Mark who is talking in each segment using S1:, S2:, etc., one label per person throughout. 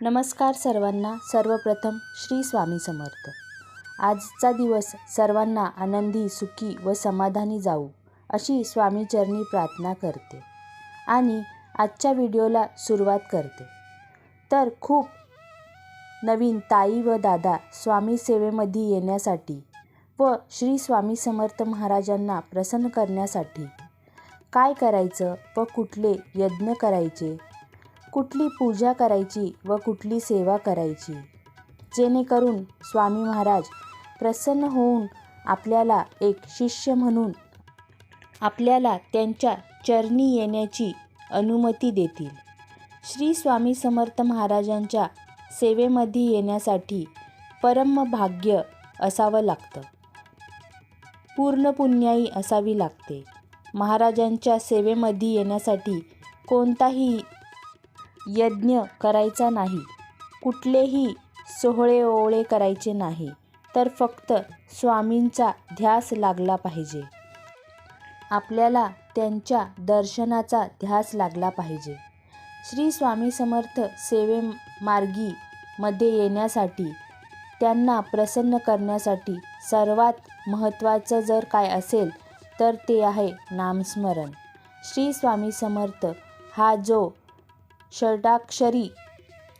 S1: नमस्कार सर्वांना. सर्वप्रथम श्री स्वामी समर्थ. आजचा दिवस सर्वांना आनंदी सुखी व समाधानी जाऊ अशी स्वामीचरणी प्रार्थना करते आणि आजच्या व्हिडिओला सुरुवात करते. तर खूप नवीन ताई व दादा स्वामी सेवेमध्ये येण्यासाठी व श्री स्वामी समर्थ महाराजांना प्रसन्न करण्यासाठी काय करायचं व कुठले यज्ञ करायचे कुठली पूजा करायची व कुठली सेवा करायची? जेणेकरून स्वामी महाराज प्रसन्न होऊन आपल्याला एक शिष्य म्हणून आपल्याला त्यांच्या चरणी येण्याची अनुमती देतील. श्री स्वामी समर्थ महाराजांच्या सेवेमध्ये येण्यासाठी परम भाग्य असावं लागतं. पूर्ण पुण्याई असावी लागते. महाराजांच्या सेवेमध्ये येण्यासाठी कोणताही यज्ञ करायचा नाही. कुठलेही सोहळे ओवळे करायचे नाही तर फक्त स्वामींचा ध्यास लागला पाहिजे. आपल्याला त्यांच्या दर्शनाचा ध्यास लागला पाहिजे. श्री स्वामी समर्थ सेवे मध्ये येण्यासाठी त्यांना प्रसन्न करण्यासाठी सर्वात महत्त्वाचं जर काय असेल तर ते आहे नामस्मरण. श्री स्वामी समर्थ हा जो षडाक्षरी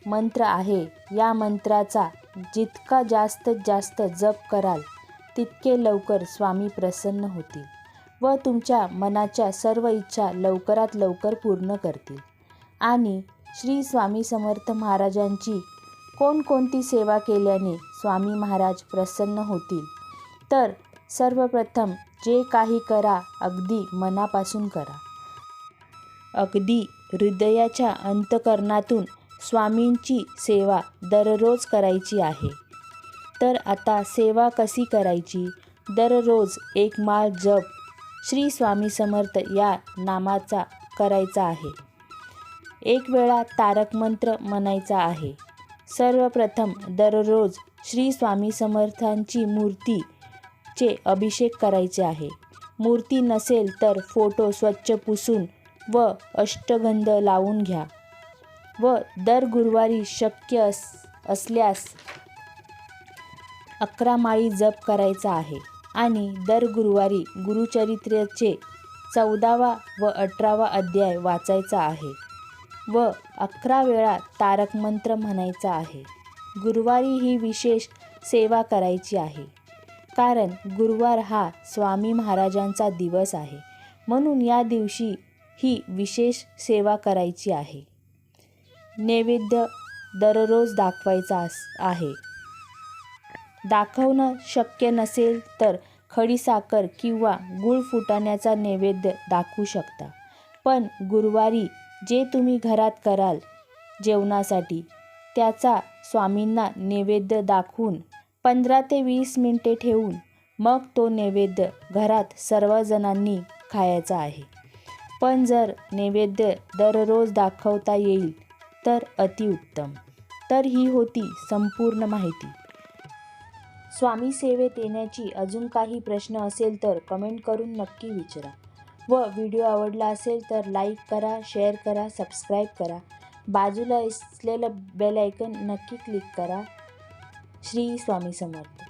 S1: मंत्र आहे. या मंत्राचा जितका जास्तीत जास्त जप कराल तितके लवकर स्वामी प्रसन्न होतील व तुमच्या मनाच्या सर्व इच्छा लवकरात लवकर पूर्ण करतील. आणि श्री स्वामी समर्थ महाराजांची कोणकोणती सेवा केल्याने स्वामी महाराज प्रसन्न होतील? तर सर्वप्रथम जे काही करा अगदी मनापासून करा. अगदी हृदयाच्या अंतकरणातून स्वामींची सेवा दररोज करायची आहे. तर आता सेवा कशी करायची? दररोज एक माळ जप श्री स्वामी समर्थ या नामाचा करायचा आहे. एक वेळा तारक मंत्र म्हणायचा आहे. सर्वप्रथम दररोज श्री स्वामी समर्थांची मूर्तीचे अभिषेक करायचे आहे. मूर्ती नसेल तर फोटो स्वच्छ पुसून व अष्टगंध लावून घ्या. व दर गुरुवारी शक्य अस असल्यास अकरा माळी जप करायचा आहे. आणि दर गुरुवारी गुरुचरित्राचे चौदावा व अठरावा अध्याय वाचायचा आहे. व अकरा वेळा तारक मंत्र म्हणायचा आहे. गुरुवारी ही विशेष सेवा करायची आहे. कारण गुरुवार हा स्वामी महाराजांचा दिवस आहे. म्हणून या दिवशी ही विशेष सेवा करायची आहे. नैवेद्य दररोज दाखवायचा आहे. दाखवणं शक्य नसेल तर खडीसाखर किंवा गुळ फुटाण्याचा नैवेद्य दाखवू शकता. पण गुरुवारी जे तुम्ही घरात कराल जेवणासाठी त्याचा स्वामींना नैवेद्य दाखवून पंधरा ते वीस मिनटे ठेवून मग तो नैवेद्य घरात सर्वजणांनी खायचा आहे. पण जर नैवेद्य दररोज दाखवता येईल तर अतिउत्तम तर ही होती संपूर्ण माहिती. स्वामी सेवेत येण्याची अजून काही प्रश्न असेल तर कमेंट करून नक्की विचारा. व व्हिडिओ आवडला असेल तर लाईक करा शेअर करा सबस्क्राईब करा. बाजूला असलेलं बेल आयकन नक्की क्लिक करा. श्री स्वामी समर्थ.